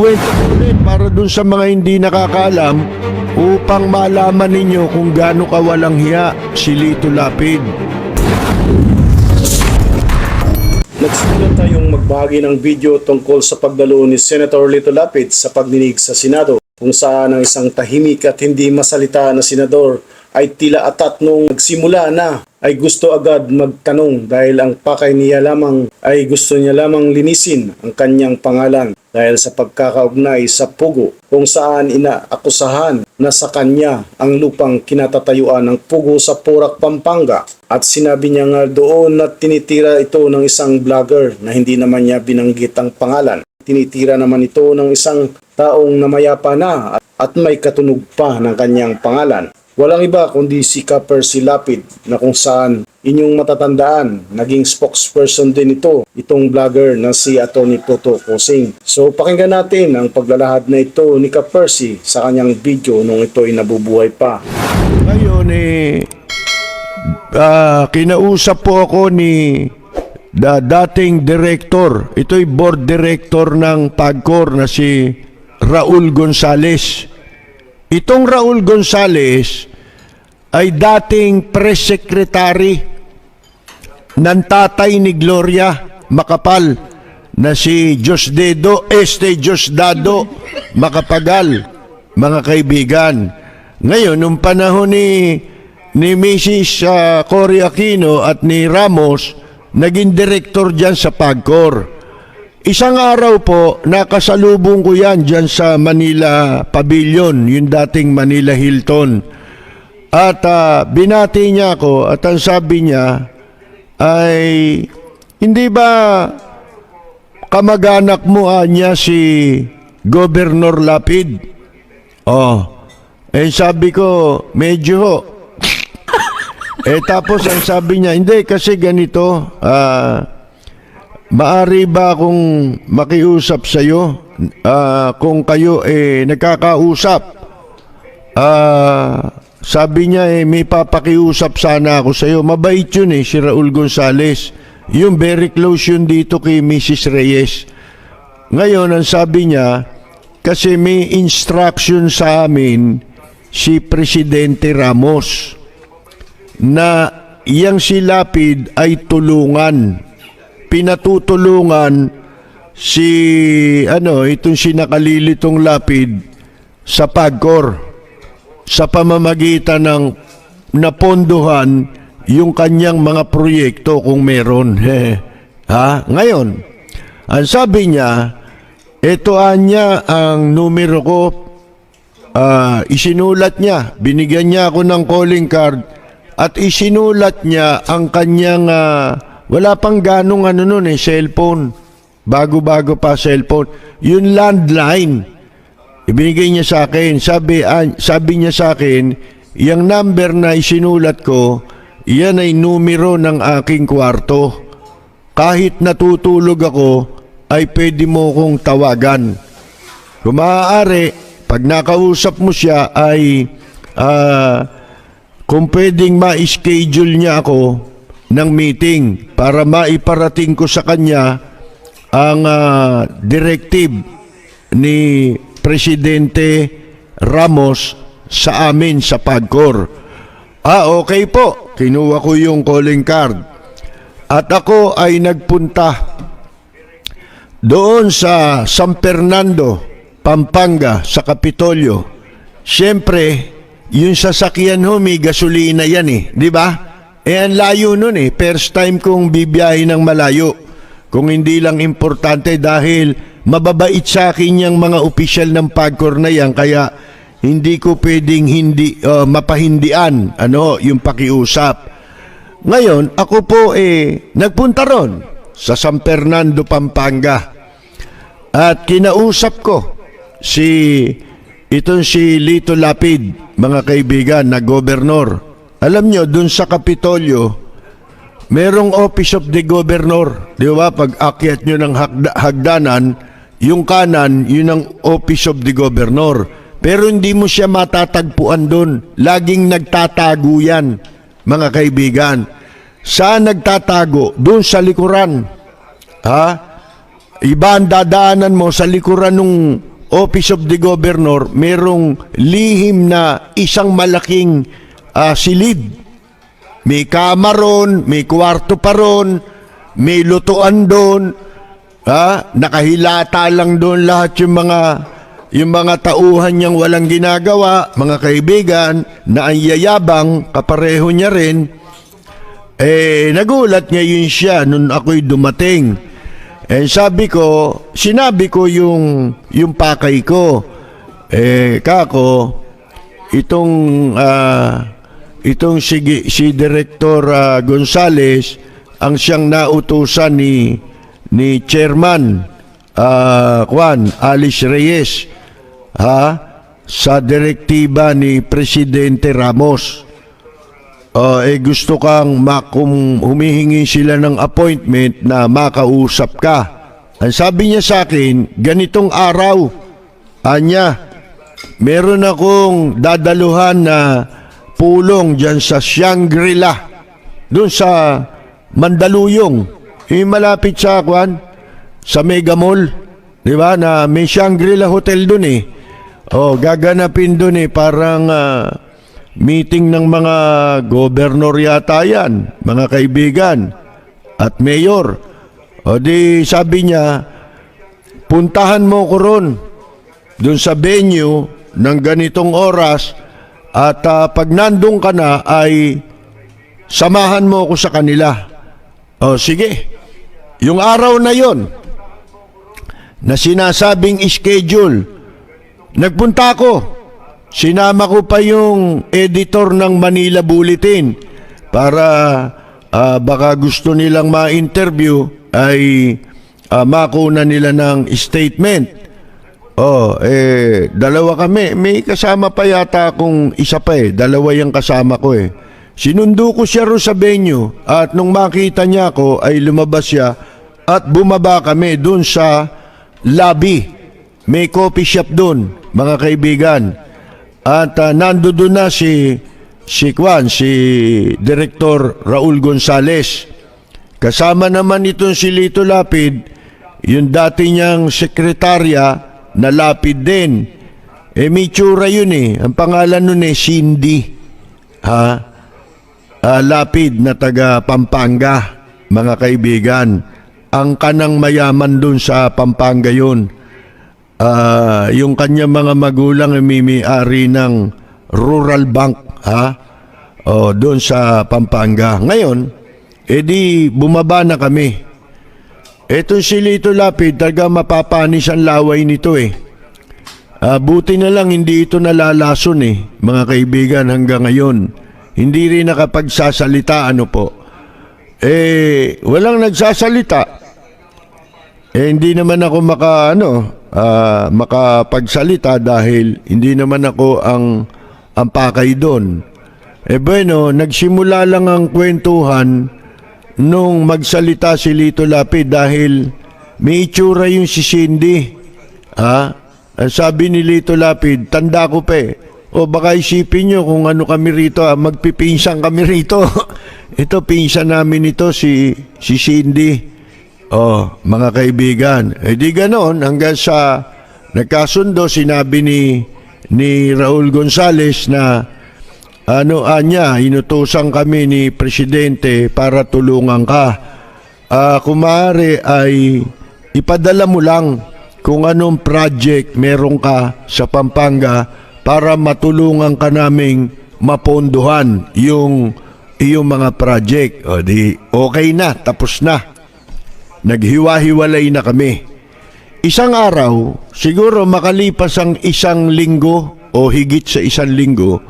Ikukwento ko ulit para dun sa mga hindi nakakaalam upang malaman ninyo kung gaano kawalang hiya si Lito Lapid. Nagsimula tayong magbahagi ng video tungkol sa pagdalo ni Senator Lito Lapid sa pagdinig sa Senado kung saan ang isang tahimik at hindi masalita na senador ay tila atat nung nagsimula na ay gusto agad magtanong dahil ang pakay niya lamang ay gusto niya lamang linisin ang kanyang pangalan dahil sa pagkakaugnay sa Pugo kung saan inaakusahan na sa kanya ang lupang kinatatayuan ng Pugo sa Porac, Pampanga at sinabi niya nga doon na tinitira ito ng isang vlogger na hindi naman niya binanggit ang pangalan. Tinitira naman ito ng isang taong namayapa na at, may katunog pa ng kanyang pangalan. Walang iba kundi si Kapper si Lapid na kung saan inyong matatandaan, naging spokesperson din ito, itong vlogger na si Atty. Toto Kosing. So pakinggan natin ang paglalahad na ito ni Kapersi sa kanyang video nung ito ay nabubuhay pa. Ngayon eh, ah, kinausap po ako ni da dating director, ito'y board director ng PAGCOR na si Raul Gonzales. Itong Raul Gonzales ay dating press secretary ng tatay ni Gloria Makapal na si Diosdedo Este Diosdado Makapagal mga kaibigan. Ngayon, nung panahon ni ni Mrs. ah, Cory Aquino at ni Ramos, naging director dyan sa PAGCOR. Isang araw po, nakasalubong ko yan dyan sa Manila Pavilion, yung dating Manila Hilton. At ah, binati niya ako at ang sabi niya ay, hindi ba kamag-anak mo ah, niya si Governor Lapid? Oh, eh sabi ko, medyo ho. eh tapos ang sabi niya, hindi kasi ganito, ah, maari ba akong makiusap sa'yo ah, kung kayo eh nagkakausap? Ah, sabi niya eh may papakiusap sana ako sa'yo. Mabait yun eh, si Raul Gonzales. Yung very close yun dito kay Mrs. Reyes. Ngayon, ang sabi niya, kasi may instruction sa amin si Presidente Ramos na iyang si Lapid ay tulungan. Pinatutulungan si ano, itong si nakalilitong Lapid sa PAGCOR sa pamamagitan ng napondohan yung kanyang mga proyekto kung meron. ha? Ngayon, ang sabi niya, ito anya ang numero ko, ah, isinulat niya, binigyan niya ako ng calling card at isinulat niya ang kanyang, ah, wala pang ganong ano nun eh, cellphone. Bago-bago pa cellphone. Yung landline. Ibinigay niya sa akin. Sabi, ah, sabi niya sa akin, yung number na isinulat ko, yan ay numero ng aking kwarto. Kahit natutulog ako, ay pwede mo kong tawagan. Kung maaari, pag nakausap mo siya ay ah, kung pwedeng ma-schedule niya ako ng meeting para maiparating ko sa kanya ang ah, directive ni Presidente Ramos sa amin sa PAGCOR. Ah, okay po. Kinuha ko yung calling card. At ako ay nagpunta doon sa San Fernando, Pampanga, sa Kapitolyo. Siyempre, yung sasakyan ho, may gasolina yan eh. Di ba? Eh, ang layo nun eh. First time kong bibiyahe ng malayo. Kung hindi lang importante dahil mababait sa akin yung mga opisyal ng PAGCOR na yan, kaya hindi ko pwedeng hindi, uh, mapahindian ano, yung pakiusap. Ngayon, ako po eh, nagpunta ron sa San Fernando, Pampanga. At kinausap ko si itong si Lito Lapid, mga kaibigan, na gobernador. Alam nyo, dun sa Kapitolyo, merong Office of the Governor. Di ba? Pag akyat nyo ng hagda- hagdanan, yung kanan, yun ang Office of the Governor. Pero hindi mo siya matatagpuan doon. Laging nagtatago yan, mga kaibigan. Saan nagtatago? Doon sa likuran. Ha? iba ang dadaanan mo sa likuran ng Office of the Governor, merong lihim na isang malaking ah, silid. May kama ron, may kwarto pa ron, may lutuan doon, ha? nakahilata lang doon lahat yung mga yung mga tauhan niyang walang ginagawa, mga kaibigan, na ang yayabang, kapareho niya rin, eh, nagulat ngayon siya nung ako'y dumating. Eh, sabi ko, sinabi ko yung, yung pakay ko. Eh, kako, itong, ah, itong si, si Director ah, Gonzales, ang siyang nautusan ni, ni Chairman, ah, Juan Alice Reyes, ha, sa direktiba ni Presidente Ramos. Oh, eh gusto kang makum humihingi sila ng appointment na makausap ka. Ang sabi niya sa akin, ganitong araw, anya, meron akong dadaluhan na pulong dyan sa Shangri-La, doon sa Mandaluyong, yung malapit sa Kwan, sa Mega Mall, di ba, na may Shangri-La Hotel doon eh. Oh, gaganapin doon eh, parang ah, meeting ng mga gobernor yata yan, mga kaibigan, at mayor. O di sabi niya, puntahan mo ko ron, doon sa venue ng ganitong oras, at ah, pag nandun ka na ay samahan mo ako sa kanila. O sige, yung araw na yon na sinasabing schedule, nagpunta ako. Sinama ko pa yung editor ng Manila Bulletin para ah, baka gusto nilang ma-interview ay ah, makuna nila ng statement. Oh, eh, dalawa kami. May kasama pa yata akong isa pa eh. Dalawa yung kasama ko eh. Sinundo ko siya ro sa venue at nung makita niya ako ay lumabas siya at bumaba kami doon sa lobby. May coffee shop doon, mga kaibigan. At uh, nando na si si Kwan, si Director Raul Gonzales. Kasama naman itong si Lito Lapid, yung dati niyang sekretarya na Lapid din. Eh may tsura yun eh. Ang pangalan nun eh Cindy. Ha? Ah, Lapid na taga Pampanga, mga kaibigan. Ang kanang mayaman dun sa Pampanga yun. Ah, yung kanya mga magulang ay may-ari ng Rural Bank, ha? O, doon sa Pampanga. Ngayon, edi bumaba na kami. Eto si Lito Lapid, talaga mapapanis ang laway nito eh. Ah, buti na lang hindi ito nalalason eh, mga kaibigan hanggang ngayon. Hindi rin nakapagsasalita ano po. Eh, walang nagsasalita. Eh, hindi naman ako maka, ano, ah, makapagsalita dahil hindi naman ako ang, ang pakay doon. Eh bueno, nagsimula lang ang kwentuhan nung magsalita si Lito Lapid dahil may itsura yung si Cindy. Ha? Ang sabi ni Lito Lapid, tanda ko pa eh. O baka isipin nyo kung ano kami rito, ah, magpipinsan kami rito. ito, pinsan namin ito, si, si Cindy. Oh, mga kaibigan. Eh di ganon, hanggang sa nagkasundo, sinabi ni, ni Raul Gonzales na ano anya, inutusan kami ni Presidente para tulungan ka. Ah, kung maaari ay ipadala mo lang kung anong project meron ka sa Pampanga para matulungan ka naming mapondohan yung iyong mga project. O di, okay na, tapos na. Naghiwa-hiwalay na kami. Isang araw, siguro makalipas ang isang linggo o higit sa isang linggo,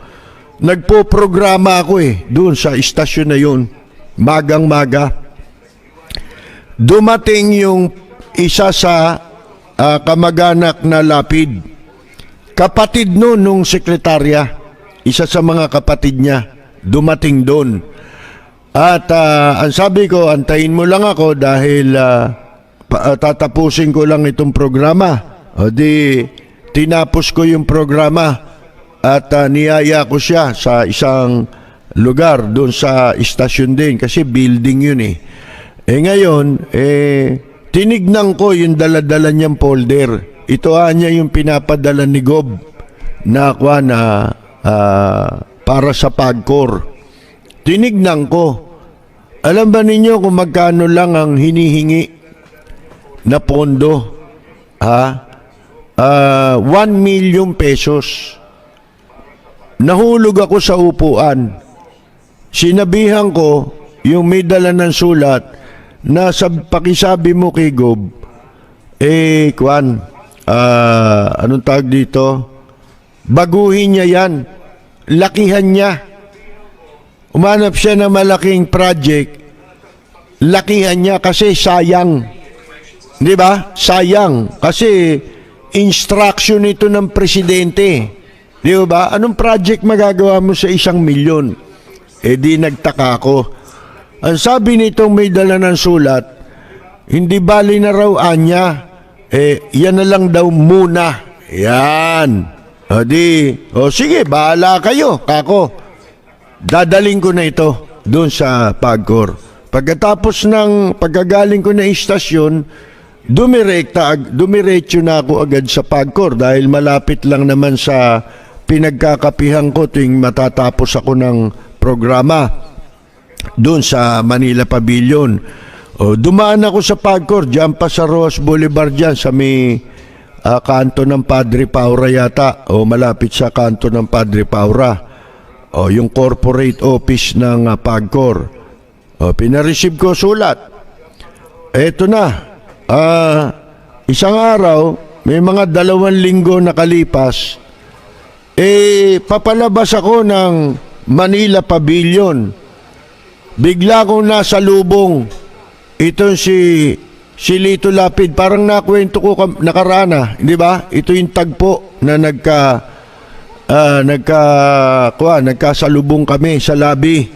nagpo-programa ako eh, doon sa istasyon na yun, magang-maga. Dumating yung isa sa ah, kamag-anak na lapid. Kapatid noon nung sekretarya, isa sa mga kapatid niya, dumating doon. At ah, ang sabi ko, antayin mo lang ako dahil ah, ah, tatapusin ko lang itong programa. O di, tinapos ko yung programa at ah, niyaya ko siya sa isang lugar doon sa istasyon din kasi building yun eh. Eh ngayon, eh, tinignan ko yung daladala niyang folder. Ito niya yung pinapadala ni Gob na kwa na ah, para sa Pagcor. Tinignan ko. Alam ba ninyo kung magkano lang ang hinihingi na pondo? Ha? Ah, 1 million pesos. Nahulog ako sa upuan. Sinabihan ko yung may dala ng sulat na sa pakisabi mo kay Gob, eh, Kwan, ah, anong tawag dito? Baguhin niya yan. Lakihan niya. Umanap siya ng malaking project. Lakihan niya kasi sayang. Di ba? Sayang. Kasi instruction ito ng presidente. Di ba? Anong project magagawa mo sa isang milyon? Eh di nagtaka ako. Ang sabi nitong may dala ng sulat, hindi bali na raw anya. Eh, yan na lang daw muna. Yan. O di, o sige, bahala kayo, kako. Dadaling ko na ito doon sa Pagcor. Pagkatapos ng pagkagaling ko na istasyon, dumirekta, dumiretso na ako agad sa Pagcor dahil malapit lang naman sa pinagkakapihan ko tuwing matatapos ako ng programa doon sa Manila Pavilion. O, dumaan ako sa Pagcor, dyan pa sa Ross Boulevard dyan sa may ah, kanto ng Padre Paura yata o malapit sa kanto ng Padre Paura. O, yung corporate office ng ah, Pagcor. O, pinareceive ko sulat. Eto na. Ah, isang araw, may mga dalawang linggo nakalipas, eh, papalabas ako ng Manila Pavilion. Bigla kong nasa lubong. Ito si si Lito Lapid. Parang nakwento ko kam- nakarana, di ba? Ito yung tagpo na nagka ah, nagka kuha, nagkasalubong kami sa labi.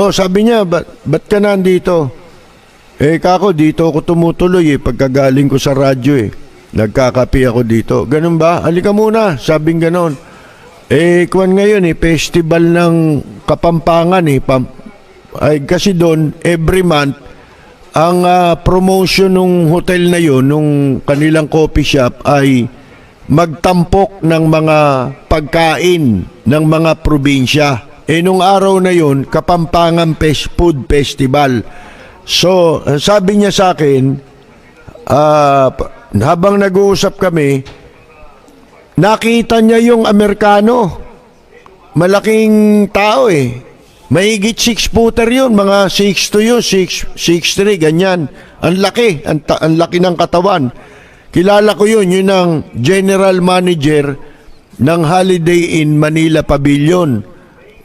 Oh, sabi niya, ba't, ba't ka nandito? Eh, kako, dito ako tumutuloy eh, pagkagaling ko sa radyo eh. Nagkakapi ako dito. Ganun ba? Halika muna, sabing ganon. Eh, kuwan ngayon eh, festival ng Kapampangan eh. Pam, ay, kasi doon, every month, ang ah, promotion ng hotel na yon, nung kanilang coffee shop ay magtampok ng mga pagkain ng mga probinsya. Eh, nung araw na yon, Kapampangan Fest Food Festival. So, sabi niya sa akin, pa- habang nag-uusap kami, nakita niya yung Amerikano. Malaking tao eh. Mahigit 6 footer yun, mga 6'2 yun, 6, 6'3, ganyan. Ang laki, ang, ta- ang laki ng katawan. Kilala ko yun, yun ang general manager ng Holiday Inn Manila Pavilion,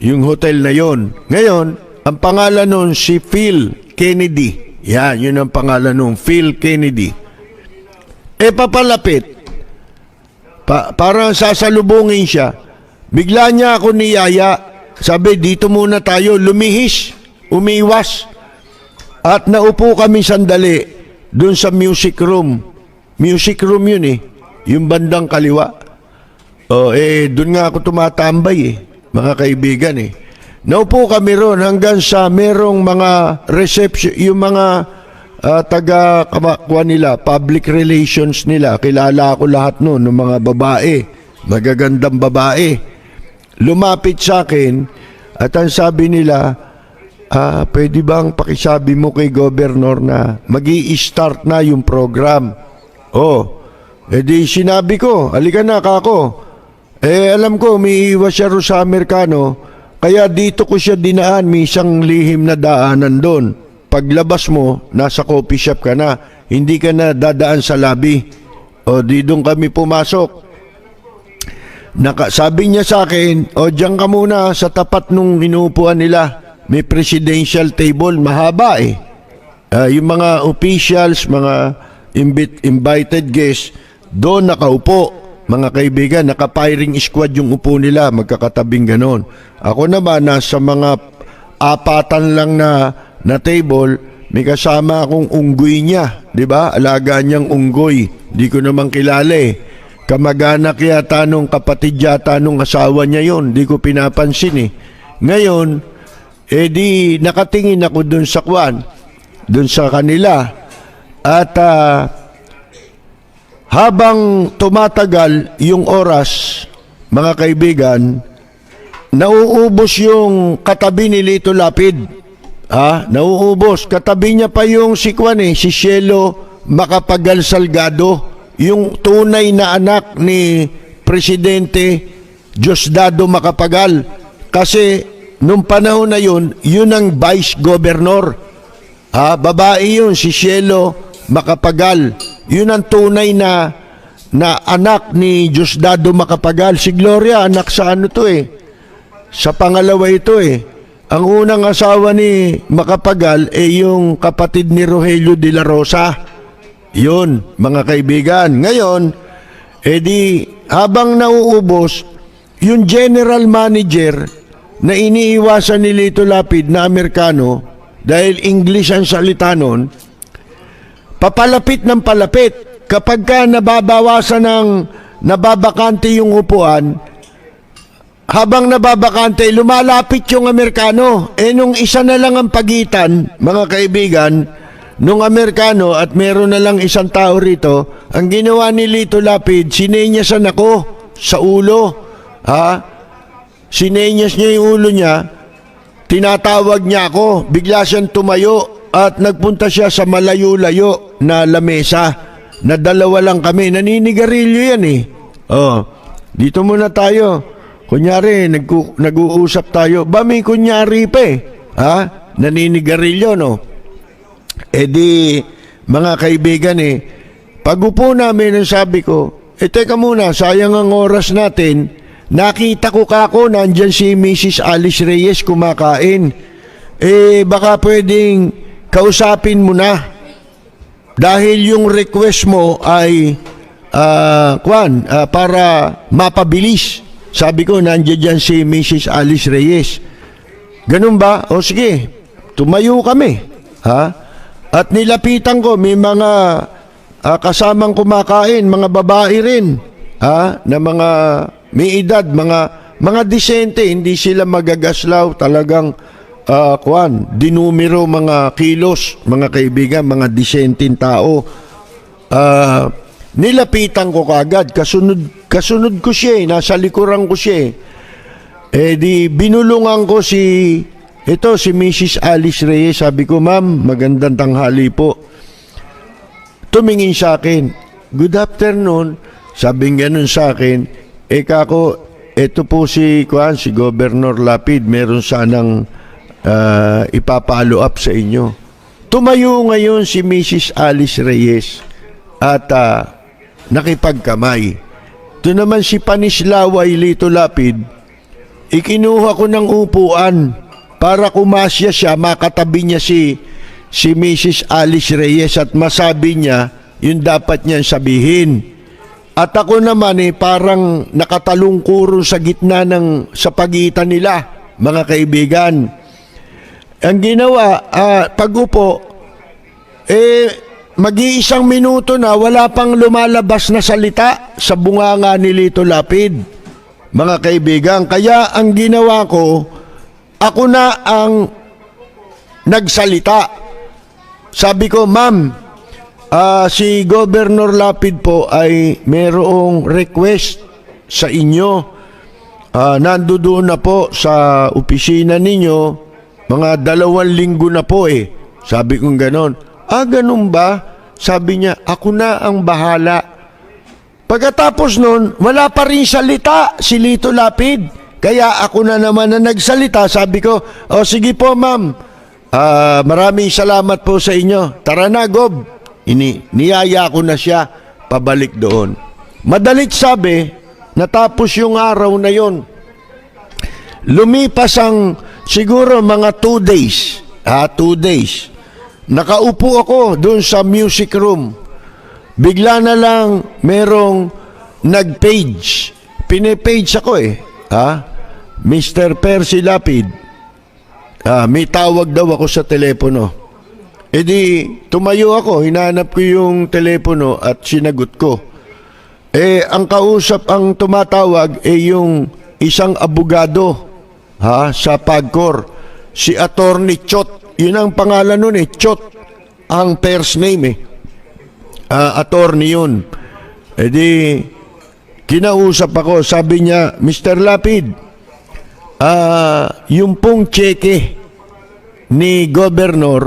yung hotel na yun. Ngayon, ang pangalan nun si Phil Kennedy. Yan, yun ang pangalan nun, Phil Kennedy. Eh papalapit, pa, parang sasalubungin siya. Bigla niya ako niyaya. Sabi, dito muna tayo, lumihis, umiwas. At naupo kami sandali doon sa music room. Music room yun eh, yung bandang kaliwa. Oh, eh, doon nga ako tumatambay eh, mga kaibigan eh. Naupo kami ron hanggang sa merong mga reception, yung mga ah, taga kamakwa nila, public relations nila. Kilala ko lahat noon, ng mga babae, magagandang babae. Lumapit sa akin at ang sabi nila, ah, pwede bang pakisabi mo kay governor na mag start na yung program? Oh, edi sinabi ko, alika na kako. Eh alam ko, umiiwas siya ro sa Amerikano, kaya dito ko siya dinaan, may isang lihim na daanan doon. Paglabas mo, nasa coffee shop ka na, hindi ka na dadaan sa lobby. O di doon kami pumasok. Naka, sabi niya sa akin, o diyan ka muna sa tapat nung inuupuan nila. May presidential table, mahaba eh. Ah, yung mga officials, mga invit- invited guests, doon nakaupo. Mga kaibigan, naka-firing squad yung upo nila, magkakatabing ganon. Ako naman, nasa mga apatan lang na, na table, may kasama akong unggoy niya, di ba? Alaga niyang unggoy. Di ko naman kilala eh. Kamag-anak yata nung kapatid yata nung asawa niya yon, di ko pinapansin eh. Ngayon, eh di nakatingin ako dun sa kwan, dun sa kanila. At ah, habang tumatagal yung oras, mga kaibigan, nauubos yung katabi ni Lito Lapid. Ha? Nauubos. Katabi niya pa yung si Kwan eh, si Cielo Macapagal Salgado, yung tunay na anak ni Presidente Diosdado Macapagal. Kasi nung panahon na yun, yun ang Vice Governor. Ha, babae yun, si Cielo Macapagal. Yun ang tunay na na anak ni Diosdado Macapagal. Si Gloria, anak sa ano to eh. Sa pangalawa ito eh. Ang unang asawa ni Macapagal ay yung kapatid ni Rogelio de la Rosa. Yun, mga kaibigan. Ngayon, edi habang nauubos, yung general manager na iniiwasan ni Lito Lapid na Amerikano dahil English ang salita nun, papalapit ng palapit. Kapag ka nababawasan ng nababakante yung upuan, habang nababakante, lumalapit yung Amerikano. Eh nung isa na lang ang pagitan, mga kaibigan, nung Amerikano at meron na lang isang tao rito, ang ginawa ni Lito Lapid, sinenyasan ako sa ulo. Ha? Sinenyas niya yung ulo niya, tinatawag niya ako, bigla siyang tumayo at nagpunta siya sa malayo-layo na lamesa na dalawa lang kami. Naninigarilyo yan eh. Oh, dito muna tayo. Kunyari, nag-uusap tayo. Ba may kunyari pa eh. Ha? Naninigarilyo, no? Eh di, mga kaibigan eh, pagupo namin ang sabi ko, eh teka muna, sayang ang oras natin. Nakita ko kako, nandyan si Mrs. Alice Reyes kumakain. Eh baka pwedeng kausapin mo na. Dahil yung request mo ay ah, kwan, ah, para mapabilis. Sabi ko, nandiyan dyan si Mrs. Alice Reyes. Ganun ba? O sige, tumayo kami. Ha? At nilapitan ko, may mga ah, kasamang kumakain, mga babae rin. Ha? Na mga may edad, mga mga disente, hindi sila magagaslaw, talagang ah, kwan, dinumero mga kilos, mga kaibigan, mga disenteng tao. Ah, nilapitan ko kagad, kasunod, kasunod ko siya, eh, nasa likuran ko siya. eh. Eh di binulungan ko si ito si Mrs. Alice Reyes. Sabi ko, "Ma'am, magandang tanghali po." Tumingin sa akin. Good afternoon. Sabi ganun sa akin, "Eh kako, ito po si Kuan, si Governor Lapid, meron sanang ah, ipapalo up sa inyo." Tumayo ngayon si Mrs. Alice Reyes at ah, nakipagkamay. Ito naman si Panislaway Lito Lapid, ikinuha ko ng upuan para kumasya siya, makatabi niya si, si Mrs. Alice Reyes at masabi niya yung dapat niyang sabihin. At ako naman eh, parang nakatalungkuro sa gitna ng, sa pagitan nila, mga kaibigan. Ang ginawa, ah, pag-upo, eh, mag-iisang minuto na wala pang lumalabas na salita sa bunganga ni Lito Lapid. Mga kaibigan, kaya ang ginawa ko, ako na ang nagsalita. Sabi ko, ma'am, ah, si Governor Lapid po ay merong request sa inyo. Ah, nandoon na po sa opisina ninyo, mga dalawang linggo na po eh. Sabi kong ganon. Ah, ganun ba? Sabi niya, ako na ang bahala. Pagkatapos nun, wala pa rin salita si Lito Lapid. Kaya ako na naman na nagsalita. Sabi ko, o sige po ma'am, Ah, maraming salamat po sa inyo. Tara na, Gob. Ini, niyaya ko na siya pabalik doon. Madalit sabi, natapos yung araw na yon. Lumipas ang siguro mga two days. Ah, two days. Nakaupo ako doon sa music room. Bigla na lang merong nag-page. Pinipage ako eh. Ha? Mr. Percy Lapid. Ah, may tawag daw ako sa telepono. E di, tumayo ako, hinanap ko yung telepono at sinagot ko. Eh, ang kausap, ang tumatawag, eh yung isang abogado ha, sa Pagcor. Si Attorney Chot. Yun ang pangalan nun eh, Chot. Ang first name eh. ah, attorney yun. E di, kinausap ako, sabi niya, Mr. Lapid, ah, yung pong cheque ni Governor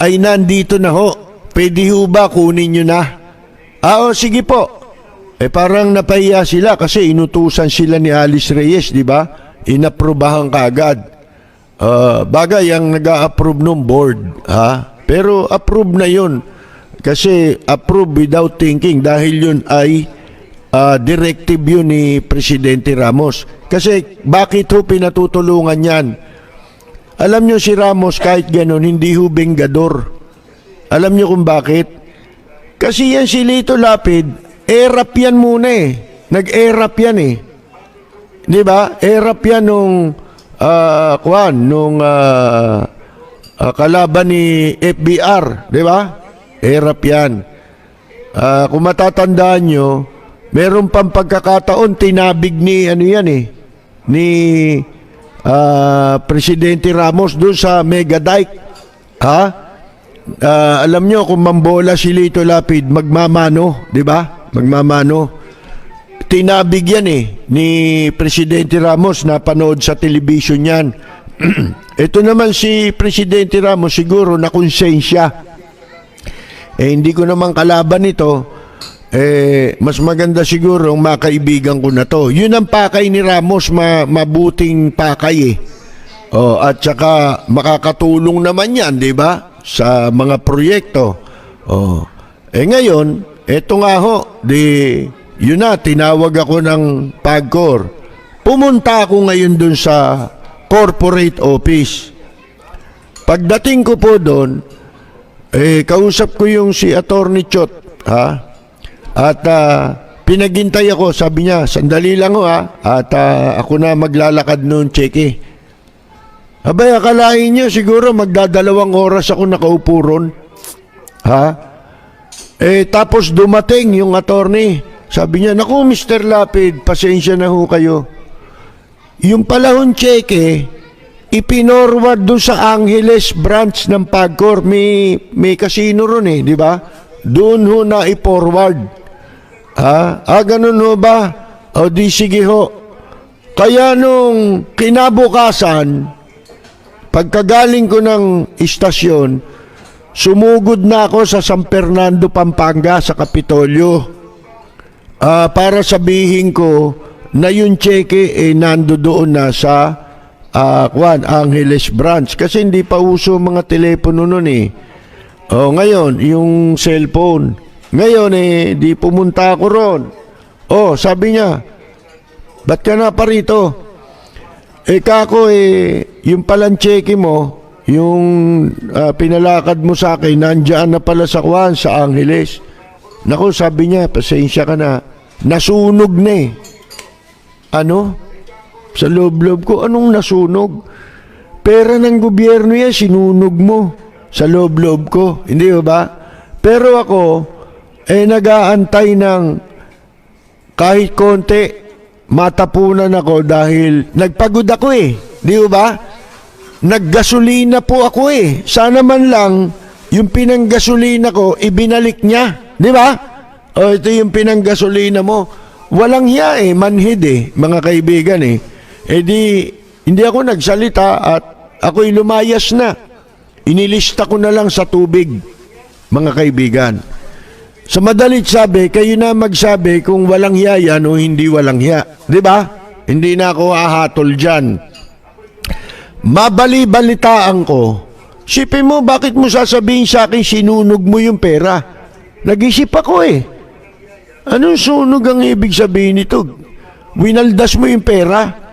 ay nandito na ho. Pwede ho ba kunin nyo na? Ah, o, sige po. Eh parang napahiya sila kasi inutusan sila ni Alice Reyes, di ba? Inaprubahan kaagad. Ah, bagay ang nag-a-approve ng board, ha? Pero approve na yun. Kasi approve without thinking dahil yun ay ah, directive yun ni Presidente Ramos. Kasi bakit ho pinatutulungan yan? Alam nyo si Ramos kahit ganun, hindi ho bengador. Alam nyo kung bakit? Kasi yan si Lito Lapid, erap yan muna eh. Nag-erap yan eh. Di ba? Erap yan nung, ah, kwan, nung ah, ah, kalaban ni FBR. Di ba? Erap yan. Ah, kung matatandaan nyo, meron pang pagkakataon, tinabig ni, ano yan eh, ni ah, Presidente Ramos doon sa Mega Dike. Ha? Ah, alam nyo, kung mambola si Lito Lapid, magmamano, di ba? Magmamano. Tinabig yan eh, ni Presidente Ramos, napanood sa television yan. Ito naman si Presidente Ramos, siguro na konsensya. Eh, hindi ko naman kalaban ito. Eh, mas maganda siguro ang makaibigan ko na to. Yun ang pakay ni Ramos, ma mabuting pakay eh. Oh, at saka makakatulong naman yan, di ba? Sa mga proyekto. Oh. Eh ngayon, eto nga ho, di, yun na, tinawag ako ng PAGCOR. Pumunta ako ngayon dun sa corporate office. Pagdating ko po doon, eh, kausap ko yung si Attorney Chot, ha? At ah, pinaghintay ako, sabi niya, sandali lang ho ha, at ah, ako na maglalakad noon, cheque. Abay, akalain niyo siguro magdadalawang oras ako nakaupo ron. Ha? Eh, tapos dumating yung attorney. Sabi niya, naku, Mr. Lapid, pasensya na ho kayo. Yung palahon cheque, ipinorward doon sa Angeles branch ng Pagcor. May, may casino ron eh, di ba? Doon ho na i-forward. Ha? Ah, ganun ho ba? O di sige ho. Kaya nung kinabukasan, pagkagaling ko ng istasyon, sumugod na ako sa San Fernando, Pampanga, sa Kapitolyo. Ah, para sabihin ko na yung cheque eh nando doon na sa ah, Kwan, Angeles branch kasi hindi pa uso mga telepono noon eh. Oh, ngayon yung cellphone. Ngayon eh di pumunta ako ron. Oh, sabi niya, "Ba't ka na pa rito?" Eh kako eh yung palang cheque mo, yung ah, pinalakad mo sa akin, nandiyan na pala sa Kwan, sa Angeles. Naku, sabi niya, pasensya ka na. Nasunog na eh. Ano? Sa loob-loob ko, anong nasunog? Pera ng gobyerno yan, sinunog mo sa loob-loob ko. Hindi ba? Pero ako, eh nag-aantay ng kahit konti, matapunan ako dahil nagpagod ako eh. Di ba? Naggasolina po ako eh. Sana man lang, yung pinanggasolina ko, ibinalik niya. Di ba? O ito yung pinanggasolina mo. Walang hiya eh, manhid eh, mga kaibigan eh. Eh di, hindi ako nagsalita at ako'y lumayas na. Inilista ko na lang sa tubig, mga kaibigan. Sa madalit sabi, kayo na magsabi kung walang hiya yan o hindi walang hiya. Di ba? Hindi na ako ahatol dyan. Mabali-balitaan ko. Sipin mo, bakit mo sasabihin sa akin sinunog mo yung pera? Nag-isip ako eh. Anong sunog ang ibig sabihin nito? Winaldas mo yung pera?